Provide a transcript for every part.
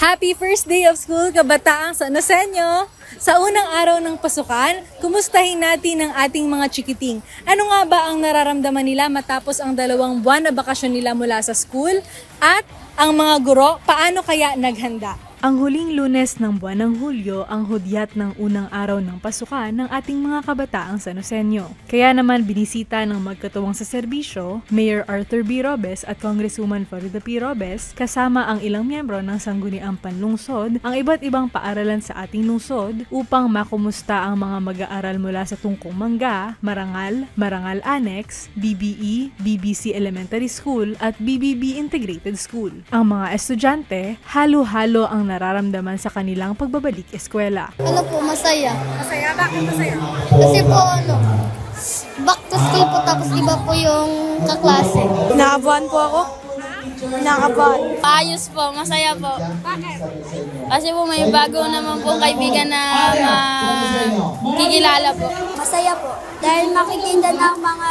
Happy first day of school, kabataang sa Nosenyo! Sa unang araw ng pasukan, kumustahin natin ang ating mga chikiting. Ano nga ba ang nararamdaman nila matapos ang dalawang buwan na bakasyon nila mula sa school? At ang mga guro, paano kaya naghanda? Ang huling lunes ng buwan ng Hulyo ang hudyat ng unang araw ng pasukan ng ating mga kabataang Sanosenyo. Kaya naman binisita ng magkatuwang sa serbisyo, Mayor Arthur B. Robes at Congresswoman Florida P. Robes kasama ang ilang miyembro ng Sangguniang Panlungsod ang iba't ibang paaralan sa ating lungsod upang makumusta ang mga mag-aaral mula sa Tungkong Mangga, Marangal, Marangal Annex, BBE, BBC Elementary School at BBB Integrated School. Ang mga estudyante, halo-halo ang nararamdaman sa kanilang pagbabalik eskwela. Ano po, masaya. Masaya? Bakit masaya? Kasi po, ano, back to school po, tapos iba po yung kaklase. Nakabahan po ako. Nakabahan. Ayos po, masaya po. Bakit? Kasi po may bago naman pong kaibigan na makikilala po. Masaya po. Dahil makikita ng mga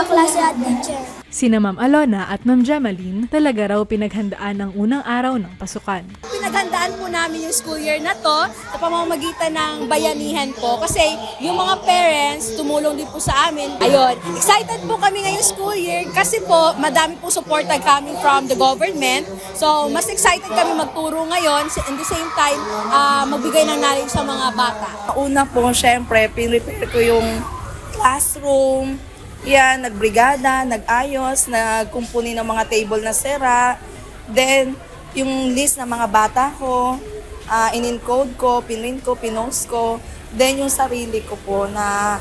kaklase at teacher. Sina Ma'am Alona at Ma'am Gemaline talaga raw pinaghandaan ang unang araw ng pasukan. Pinaghandaan po namin yung school year na to sa pamamagitan ng bayanihan po kasi yung mga parents tumulong din po sa amin. Ayun, excited po kami ngayong school year kasi po madami po support coming from the government. So, mas excited kami magturo ngayon in the same time ah, magbigay ng knowledge sa mga bata. Una po, syempre, pinrepare ko yung classroom. Yan, nagbrigada, nag-ayos, nagkumpuni ng mga table na sera. Then, yung list ng mga bata ko, ah, in-encode ko, pinrint ko, pinost ko. Then, yung sarili ko po na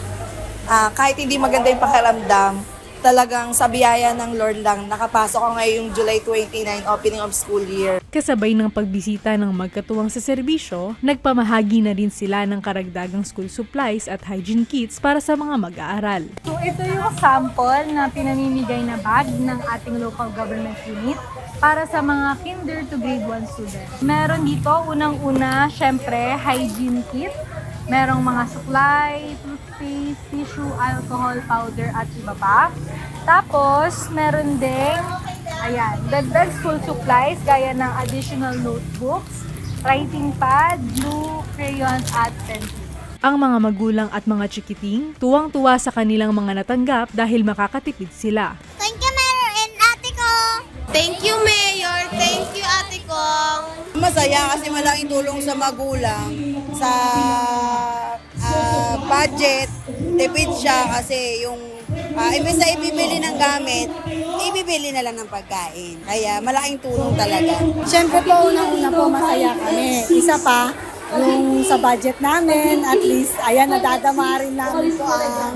ah, kahit hindi maganda yung pakiramdam, talagang sa biyaya ng Lord lang, nakapasok ako ngayong July 29, opening of school year. Kasabay ng pagbisita ng magkatuwang sa serbisyo, nagpamahagi na rin sila ng karagdagang school supplies at hygiene kits para sa mga mag-aaral. So ito yung sample na pinamimigay na bag ng ating local government unit para sa mga kinder to grade 1 students. Meron dito, unang-una, syempre, hygiene kit. Merong mga supply, toothpaste, tissue, alcohol, powder, at iba pa. Tapos, meron ding, ayan, dagdag school supplies gaya ng additional notebooks, writing pad, glue, crayons, at pencil. Ang mga magulang at mga chikiting, tuwang-tuwa sa kanilang mga natanggap dahil makakatipid sila. Thank you, Mayor and ate ko! Thank you, Mayor. Thank you, Ate Kong. Masaya kasi malaking tulong sa magulang sa budget. Tipid siya kasi yung uh, imbes na ibibili ng gamit, ibibili na lang ng pagkain. Kaya malaking tulong talaga. Siyempre po, unang-una po masaya kami. Isa pa, yung sa budget namin, at least, ayan, nadadama rin namin po ang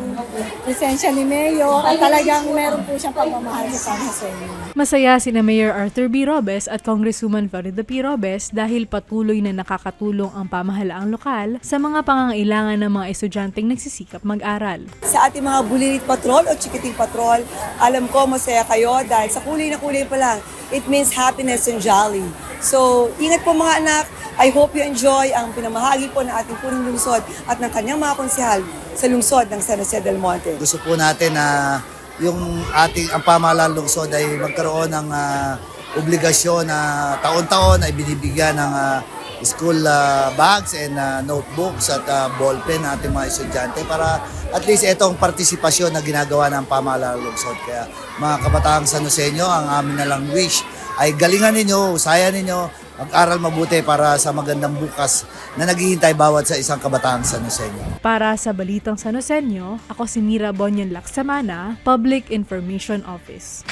presensya ni Mayor at talagang meron po siyang pagmamahal sa San Jose. Masaya sina Mayor Arthur B. Robes at Congresswoman Florida P. Robes dahil patuloy na nakakatulong ang pamahalaang lokal sa mga pangangailangan ng mga estudyanteng nagsisikap mag-aral. sa ating mga bulilit patrol o chikiting patrol, alam ko masaya kayo dahil sa kulay na kulay pa lang, it means happiness and jolly. So, ingat po mga anak. I hope you enjoy ang pinamahagi po ng ating punong lungsod at ng kanyang mga konsehal sa lungsod ng San Jose del Monte. Gusto po natin na yung ating ang pamahalaan lungsod ay magkaroon ng ah, obligasyon na taon-taon ay binibigyan ng ah, school ah, bags and ah, notebooks at ah, ballpen ng ating mga estudyante para at least itong partisipasyon na ginagawa ng pamahalaan lungsod. Kaya mga kabataang Sanosenyo, ang amin na lang wish ay galingan ninyo, usayan ninyo, mag-aral mabuti para sa magandang bukas na naghihintay bawat sa isang kabataang Sanosenyo. Para sa Balitang San Joseño, ako si Mira Bonyon Laksamana, Public Information Office.